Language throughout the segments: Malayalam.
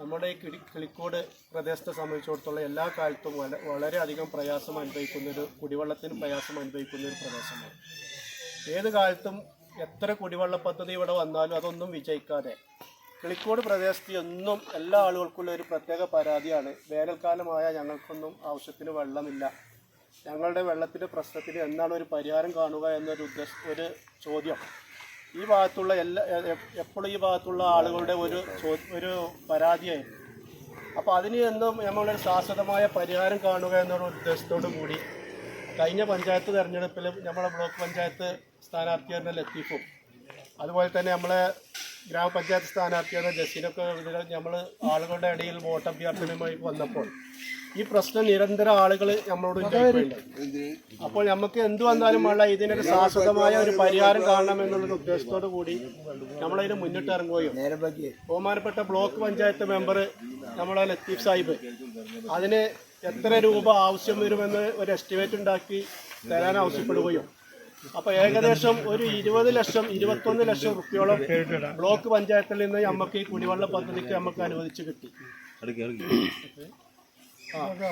നമ്മുടെ ഈ കിളി കിളിക്കോട് പ്രദേശത്തെ സംബന്ധിച്ചിടത്തോളം എല്ലാ കാലത്തും വള വളരെയധികം പ്രയാസം അനുഭവിക്കുന്ന ഒരു കുടിവെള്ളത്തിന് പ്രയാസം അനുഭവിക്കുന്ന ഒരു പ്രദേശമാണ്. ഏത് കാലത്തും എത്ര കുടിവെള്ള പദ്ധതി ഇവിടെ വന്നാലും അതൊന്നും വിജയിക്കാതെ കിളിക്കോട് പ്രദേശത്ത് എന്നും എല്ലാ ആളുകൾക്കുള്ള ഒരു പ്രത്യേക പരാതിയാണ്. വേനൽക്കാലമായ ഞങ്ങൾക്കൊന്നും ആവശ്യത്തിന് വെള്ളമില്ല. ഞങ്ങളുടെ വെള്ളത്തിന്റെ പ്രശ്നത്തിന് എന്നാണ് ഒരു പരിഹാരം കാണുക എന്നൊരു ഉദ്ദേശ ഒരു ചോദ്യം. ഈ ഭാഗത്തുള്ള എല്ലാ എപ്പോഴും ഈ ഭാഗത്തുള്ള ആളുകളുടെ ഒരു ഒരു പരാതിയായിരുന്നു. അപ്പോൾ അതിന് എന്നും നമ്മളൊരു ശാശ്വതമായ പരിഹാരം കാണുക എന്നൊരു ഉദ്ദേശത്തോടു കൂടി കഴിഞ്ഞ പഞ്ചായത്ത് തെരഞ്ഞെടുപ്പിൽ നമ്മളെ ബ്ലോക്ക് പഞ്ചായത്ത് സ്ഥാനാർത്ഥിയായിരുന്ന ലത്തീഫും അതുപോലെ തന്നെ നമ്മളെ ഗ്രാമപഞ്ചായത്ത് സ്ഥാനാർത്ഥിയായിരുന്ന ജസീനൊക്കെ നമ്മൾ ആളുകളുടെ ഇടയിൽ വോട്ട് അഭ്യർത്ഥനയുമായി വന്നപ്പോൾ ഈ പ്രശ്നം നിരന്തരം ആളുകൾ നമ്മളോട് ഉണ്ടായിട്ടുണ്ട് അപ്പോൾ നമുക്ക് എന്തു വന്നാലും വേണ്ട ഇതിനൊരു ശാശ്വതമായ ഒരു പരിഹാരം കാണണം എന്നുള്ള ഉദ്ദേശത്തോടു കൂടി നമ്മളതിന് മുന്നിട്ട് ഇറങ്ങുകയും ബഹുമാനപ്പെട്ട ബ്ലോക്ക് പഞ്ചായത്ത് മെമ്പർ നമ്മളെ ലത്തീഫ് സാഹിബ്. അതിന് എത്ര രൂപ ആവശ്യം വരുമെന്ന് ഒരു എസ്റ്റിമേറ്റ് ഉണ്ടാക്കി തരാൻ ആവശ്യപ്പെടുകയും. അപ്പോൾ ഏകദേശം ഒരു ഇരുപത് ലക്ഷം ഇരുപത്തൊന്ന് ലക്ഷം റുപ്യോളം ബ്ലോക്ക് പഞ്ചായത്തിൽ നിന്ന് നമുക്ക് ഈ കുടിവെള്ള പദ്ധതിക്ക് നമുക്ക് അനുവദിച്ചു കിട്ടി.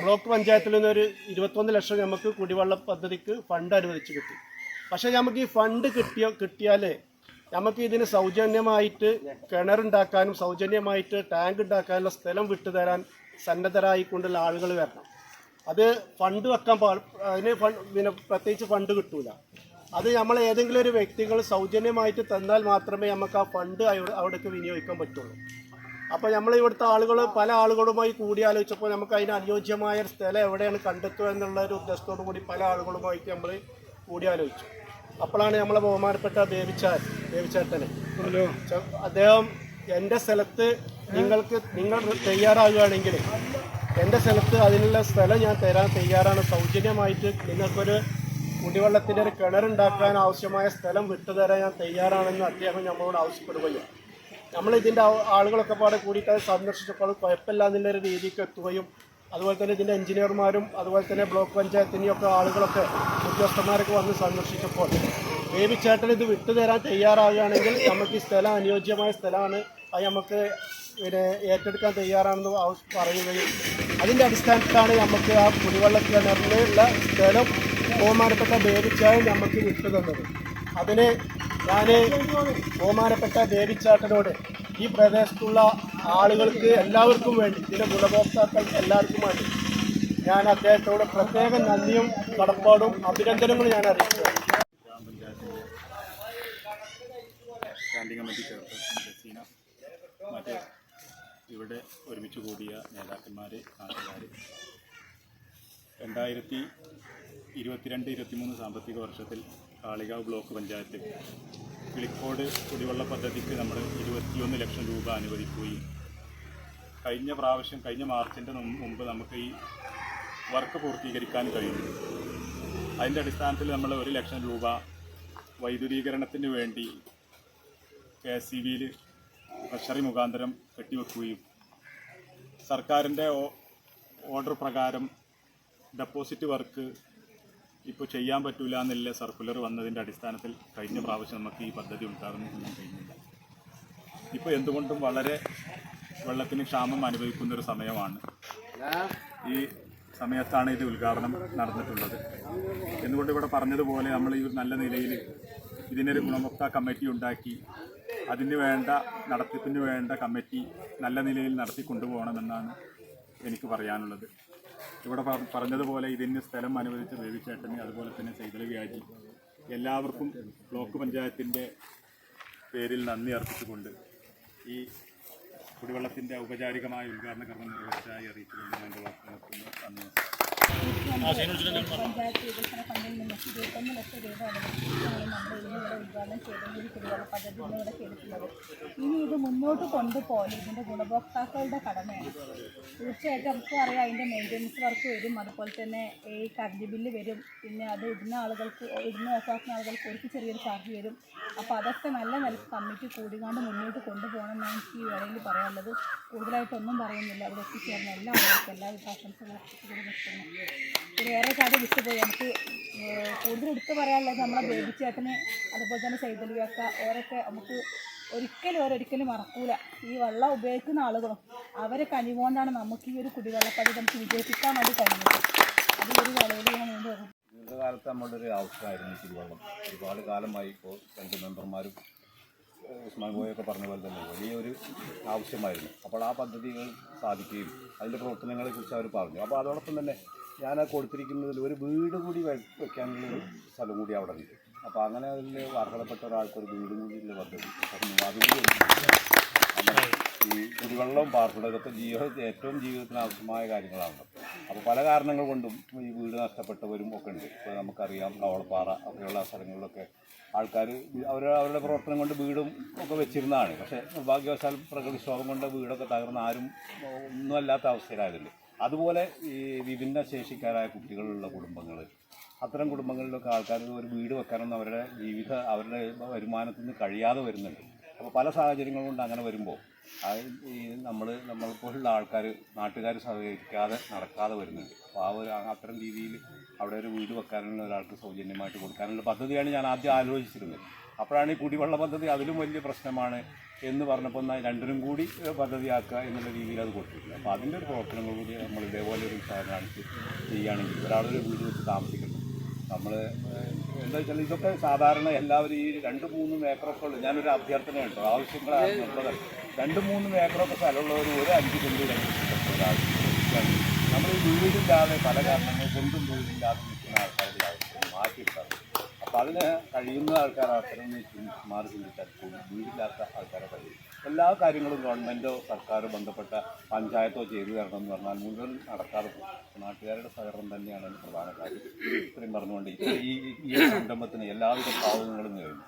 ബ്ലോക്ക് പഞ്ചായത്തിൽ നിന്ന് ഒരു ഇരുപത്തൊന്ന് ലക്ഷം നമുക്ക് കുടിവെള്ള പദ്ധതിക്ക് ഫണ്ട് അനുവദിച്ചു കിട്ടി. പക്ഷേ നമുക്ക് ഈ ഫണ്ട് കിട്ടിയ കിട്ടിയാൽ നമുക്ക് ഇതിന് സൗജന്യമായിട്ട് കിണറുണ്ടാക്കാനും സൗജന്യമായിട്ട് ടാങ്ക് ഉണ്ടാക്കാനുള്ള സ്ഥലം വിട്ടുതരാൻ സന്നദ്ധരായിക്കൊണ്ടുള്ള ആളുകൾ വരണം. അത് ഫണ്ട് വെക്കാൻ പാ അതിന് ഫണ്ട് പിന്നെ പ്രത്യേകിച്ച് ഫണ്ട് കിട്ടൂല. അത് നമ്മൾ ഏതെങ്കിലും ഒരു വ്യക്തികൾ സൗജന്യമായിട്ട് തന്നാൽ മാത്രമേ നമുക്ക് ആ ഫണ്ട് അവിടെ അവിടേക്ക് വിനിയോഗിക്കാൻ പറ്റുള്ളൂ. അപ്പോൾ നമ്മൾ ഇവിടുത്തെ ആളുകൾ പല ആളുകളുമായി കൂടിയാലോചിച്ചപ്പോൾ നമുക്ക് അതിന് അനുയോജ്യമായ സ്ഥലം എവിടെയാണ് കണ്ടെത്തുക എന്നുള്ള ഒരു ഉദ്ദേശത്തോടു കൂടി പല ആളുകളുമായിട്ട് നമ്മൾ കൂടിയാലോചിച്ചു അപ്പോഴാണ് നമ്മളെ ബഹുമാനപ്പെട്ട ദേവിച്ചാൽ ദേവിച്ചേട്ടനെ. അദ്ദേഹം എന്റെ സ്ഥലത്ത് നിങ്ങൾക്ക് നിങ്ങൾ തയ്യാറാകുകയാണെങ്കിൽ എന്റെ സ്ഥലത്ത് അതിനുള്ള സ്ഥലം ഞാൻ തരാൻ തയ്യാറാണ്. സൗജന്യമായിട്ട് നിങ്ങൾക്കൊരു കുടിവെള്ളത്തിന്റെ ഒരു കിണറുണ്ടാക്കാൻ ആവശ്യമായ സ്ഥലം വിട്ടുതരാൻ ഞാൻ തയ്യാറാണെന്ന് അദ്ദേഹം നമ്മളോട് ആവശ്യപ്പെടുകയും നമ്മൾ ഇതിന്റെ ആളുകളൊക്കെ പാടെ കൂടിയിട്ട് അത് സന്ദർശിച്ചപ്പോൾ കുഴപ്പമില്ല എന്നുള്ളൊരു രീതിക്ക് എത്തുകയും അതുപോലെ തന്നെ ഇതിന്റെ എഞ്ചിനീയർമാരും അതുപോലെ തന്നെ ബ്ലോക്ക് പഞ്ചായത്തിന്റെയൊക്കെ ആളുകളൊക്കെ ഉദ്യോഗസ്ഥന്മാരൊക്കെ വന്ന് സന്ദർശിച്ചപ്പോൾ ബേബി ചേട്ടൻ ഇത് വിട്ടുതരാൻ തയ്യാറാവുകയാണെങ്കിൽ നമുക്ക് ഈ സ്ഥലം അനുയോജ്യമായ സ്ഥലമാണ്. അത് നമുക്ക് പിന്നെ ഏറ്റെടുക്കാൻ തയ്യാറാണെന്ന് പറയുകയും അതിന്റെ അടിസ്ഥാനത്തിലാണ് നമുക്ക് ആ കുടിവെള്ള കിണറിലുള്ള സ്ഥലം ബഹുമാനപ്പെട്ട ബേബിച്ചായൻ നമുക്ക് വിട്ടു തന്നത്. അതിന് ഞാൻ ബഹുമാനപ്പെട്ട ബേബിച്ചാട്ടനോട് ഈ പ്രദേശത്തുള്ള ആളുകൾക്ക് എല്ലാവർക്കും വേണ്ടി ചില ഗുണഭോക്താക്കൾ എല്ലാവർക്കും വേണ്ടി ഞാൻ അദ്ദേഹത്തോട് പ്രത്യേക നന്ദിയും കടപ്പാടും അഭിനന്ദനങ്ങളും ഞാൻ അറിയിച്ചു ഇവിടെ ഒരുമിച്ച് കൂടിയ നേതാക്കന്മാർ നാട്ടുകാർ രണ്ടായിരത്തി ഇരുപത്തിരണ്ട് ഇരുപത്തിമൂന്ന് സാമ്പത്തിക വർഷത്തിൽ കാളികാവ് ബ്ലോക്ക് പഞ്ചായത്ത് കിളിക്കോട് കുടിവെള്ള പദ്ധതിക്ക് നമ്മൾ ഇരുപത്തിയൊന്ന് ലക്ഷം രൂപ അനുവദിക്കുകയും കഴിഞ്ഞ പ്രാവശ്യം കഴിഞ്ഞ മാർച്ചിന്റെ മുമ്പ് നമുക്ക് ഈ വർക്ക് പൂർത്തീകരിക്കാൻ കഴിയുന്നു അതിന്റെ അടിസ്ഥാനത്തിൽ നമ്മൾ ഒരു ലക്ഷം രൂപ വൈദ്യുതീകരണത്തിന് വേണ്ടി കെ എസ് സി ബിയിൽ ട്രഷറി മുഖാന്തരം കെട്ടിവെക്കുകയും സർക്കാരിന്റെ ഓർഡർ പ്രകാരം ഡെപ്പോസിറ്റ് വർക്ക് ഇപ്പോൾ ചെയ്യാൻ പറ്റൂല എന്നുള്ള സർക്കുലർ വന്നതിന്റെ അടിസ്ഥാനത്തിൽ കഴിഞ്ഞ പ്രാവശ്യം നമുക്ക് ഈ പദ്ധതി ഉണ്ടാകുന്നു ചെയ്യാൻ കഴിഞ്ഞില്ല. ഇപ്പോൾ എന്തുകൊണ്ടും വളരെ വെള്ളത്തിന് ക്ഷാമം അനുഭവിക്കുന്ന ഒരു സമയമാണ്. ഈ സമയത്താണ് ഇത് ഉദ്ഘാടനം നടന്നിട്ടുള്ളത്. എന്തുകൊണ്ട് ഇവിടെ പറഞ്ഞതുപോലെ നമ്മൾ ഈ നല്ല നിലയിൽ ഇതിനൊരു ഗുണഭോക്ത കമ്മിറ്റി ഉണ്ടാക്കി അതിന് വേണ്ട നടത്തിപ്പിന് വേണ്ട കമ്മിറ്റി നല്ല നിലയിൽ നടത്തി കൊണ്ടുപോകണമെന്നാണ് എനിക്ക് പറയാനുള്ളത്. ഇവിടെ പറഞ്ഞതുപോലെ ഇതിന് സ്ഥലം അനുവദിച്ച ബേബിച്ചേട്ടന് അതുപോലെ തന്നെ സൈതല വ്യാജി. എല്ലാവർക്കും ബ്ലോക്ക് പഞ്ചായത്തിന്റെ പേരിൽ നന്ദി അർപ്പിച്ചുകൊണ്ട് ഈ കുടിവെള്ളത്തിന്റെ ഔപചാരികമായ ഉദ്ഘാടന കർമ്മം നിർവഹിച്ചതായി അറിയിച്ചുകൊണ്ട് ഞാൻ വാക്കുകൾ നിർത്തുന്നു. നന്ദി. ഇനി ഇത് മുന്നോട്ട് കൊണ്ടുപോലെ ഇതിന്റെ ഗുണഭോക്താക്കളുടെ കടമയാണ് തീർച്ചയായിട്ടും നമുക്കും അറിയാം അതിന്റെ മെയിന്റനൻസ് വർക്ക് വരും അതുപോലെ തന്നെ ഈ കറണ്ട് ബില്ല് വരും പിന്നെ അത് ഇടുന്ന ആളുകൾക്ക് ഇടുന്ന ഓഫാക്കുന്ന ആളുകൾക്ക് ഒരു ചെറിയൊരു ചാർജ് വരും അപ്പോൾ അതൊക്കെ നല്ല നിലയ്ക്ക് കമ്മിറ്റി കൂടിക്കാണ്ട് മുന്നോട്ട് കൊണ്ടുപോകണം എന്നാണ് എനിക്ക് ഈ വേളയിൽ പറയാനുള്ളത് കൂടുതലായിട്ടൊന്നും പറയുന്നില്ല അവിടെ എത്തിച്ചേർന്ന എല്ലാ ആളുകൾക്കും എല്ലാവിധ ആശംസകളും വേറെ കാര്യം നമുക്ക് കൂടുതൽ എടുത്തു പറയാനുള്ളത് നമ്മളെ ബേബി ചേട്ടന് അതുപോലെ തന്നെ സൈതലിയൊക്കെ ഓരൊക്കെ നമുക്ക് ഒരിക്കലും ഓരൊരിക്കലും മറക്കൂല. ഈ വെള്ളം ഉപയോഗിക്കുന്ന ആളുകളും അവരെ കനിവുകൊണ്ടാണ് നമുക്ക് ഈ ഒരു കുടിവെള്ളപ്പടി നമുക്ക് വിജയിപ്പിക്കാൻ വേണ്ടി കഴിഞ്ഞത്. അത് ഒരു വേളയിൽ ഞാൻ വീണ്ടും. ദീർഘകാലത്ത് നമ്മളുടെ ഒരു ആവശ്യമായിരുന്നു കുടിവെള്ളം. ഒരുപാട് കാലമായി ഇപ്പോൾ രണ്ട് മെമ്പർമാരും ഉസ്മാൻ ഗോയൊക്കെ പറഞ്ഞ പോലെ തന്നെ വലിയൊരു ആവശ്യമായിരുന്നു. അപ്പോൾ ആ പദ്ധതികൾ സാധിക്കുകയും അതിന്റെ പ്രവർത്തനങ്ങളെ കുറിച്ച് അവർ പറഞ്ഞു. അപ്പോൾ അതോടൊപ്പം തന്നെ ഞാൻ ആ കൊടുത്തിരിക്കുന്നതിൽ ഒരു വീട് കൂടി വെ- വെക്കാനുള്ള ഒരു സ്ഥലം കൂടി അവിടെ ഉണ്ട്. അപ്പോൾ അങ്ങനെ അതിൽ അർഹതപ്പെട്ട ഒരാൾക്ക് ഒരു വീടും കൂടി ഉള്ള പദ്ധതി. അപ്പം അങ്ങനെ ഈ കുടിവെള്ളവും പാർപ്പിടം ഇതൊക്കെ ജീവിതത്തിൽ ഏറ്റവും ജീവിതത്തിന് ആവശ്യമായ കാര്യങ്ങളാണ്. അപ്പോൾ പല കാരണങ്ങൾ കൊണ്ടും ഈ വീട് നഷ്ടപ്പെട്ടവരും ഒക്കെ ഉണ്ട്. ഇപ്പോൾ നമുക്കറിയാം കവളപ്പാറ ഒക്കെയുള്ള സ്ഥലങ്ങളിലൊക്കെ ആൾക്കാർ അവർ അവരുടെ പ്രവർത്തനം കൊണ്ട് വീടും ഒക്കെ വെച്ചിരുന്നതാണ്. പക്ഷേ നിർഭാഗ്യവശാൽ പ്രകൃതിക്ഷോഭം കൊണ്ട് വീടൊക്കെ തകർന്ന ആരും ഒന്നുമല്ലാത്ത അവസ്ഥയിലായതുണ്ട് അതുപോലെ ഈ വിഭിന്ന ശേഷിക്കാരായ കുട്ടികളുള്ള കുടുംബങ്ങൾ അത്തരം കുടുംബങ്ങളിലൊക്കെ ആൾക്കാർ ഒരു വീട് വെക്കാനൊന്നും അവരുടെ ജീവിത അവരുടെ വരുമാനത്തിൽ നിന്ന് കഴിയാതെ വരുന്നുണ്ട്. അപ്പോൾ പല സാഹചര്യങ്ങൾ കൊണ്ട് അങ്ങനെ വരുമ്പോൾ അത് ഈ നമ്മൾ നമ്മളെപ്പോലുള്ള ആൾക്കാർ നാട്ടുകാർ സഹകരിക്കാതെ നടക്കാതെ വരുന്നുണ്ട്. അപ്പോൾ ആ ഒരു അത്തരം രീതിയിൽ അവിടെ ഒരു വീട് വെക്കാനുള്ള ഒരാൾക്ക് സൗജന്യമായിട്ട് കൊടുക്കാനുള്ള പദ്ധതിയാണ് ഞാൻ ആദ്യം ആലോചിച്ചിരുന്നത്. അപ്പോഴാണ് ഈ കുടിവെള്ള പദ്ധതി അതിലും വലിയ പ്രശ്നമാണ് എന്ന് പറഞ്ഞപ്പോൾ എന്നാൽ രണ്ടിനും കൂടി പദ്ധതിയാക്കുക എന്നുള്ള രീതിയിൽ അത് കൊടുത്തിട്ടുണ്ട്. അപ്പോൾ അതിന്റെ ഒരു പ്രവർത്തനങ്ങൾ കൂടി നമ്മൾ ഇതേപോലെ ഒരു കാണിച്ച് ചെയ്യുകയാണെങ്കിൽ ഒരാളൊരു വീട് വെച്ച് താമസിക്കണം നമ്മൾ എന്താ വെച്ചാൽ ഇതൊക്കെ സാധാരണ എല്ലാവരും ഈ രണ്ട് മൂന്നും ഏക്കറൊക്കെ ഉള്ളു ഞാനൊരു അഭ്യർത്ഥന ഉണ്ട് ആവശ്യങ്ങളാണ് ഉള്ളത് രണ്ട് മൂന്നും ഏക്കറൊക്കെ സ്ഥലമുള്ളവർ ഒരു അഞ്ച് കൊണ്ട് നമ്മൾ ഈ വീടില്ലാതെ പല കാരണങ്ങൾ കൊണ്ടും വീടില്ലാതെ നിൽക്കുന്ന ആൾക്കാരുടെ ആവശ്യം മാറ്റിയെടുക്കാറ് അപ്പോൾ അതിന് കഴിയുന്ന ആൾക്കാർ അത്തരം മാറി ചിന്തിച്ചാൽ കൂടി വീടില്ലാത്ത ആൾക്കാരെ കഴിയും. എല്ലാ കാര്യങ്ങളും ഗവൺമെന്റോ സർക്കാരോ ബന്ധപ്പെട്ട പഞ്ചായത്തോ ചെയ്തു തരണം എന്ന് പറഞ്ഞാൽ മുഴുവൻ നടക്കാതെ നാട്ടുകാരുടെ സഹകരണം തന്നെയാണ് അതിന് പ്രധാന കാര്യം. ഇത്രയും പറഞ്ഞുകൊണ്ട് ഈ ഈ- സംരംഭത്തിന് എല്ലാവിധ ഭാവങ്ങളും നേരുന്നു.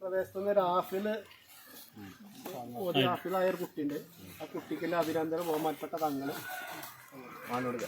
പ്രദേശത്തുനിന്ന് രാഫിൽ രാഫിലായ ഒരു കുട്ടിയുണ്ട്. ആ കുട്ടിക്കല്ല അഭിനന്ദനം ബഹുമാനപ്പെട്ട തങ്ങൾ മാനോട്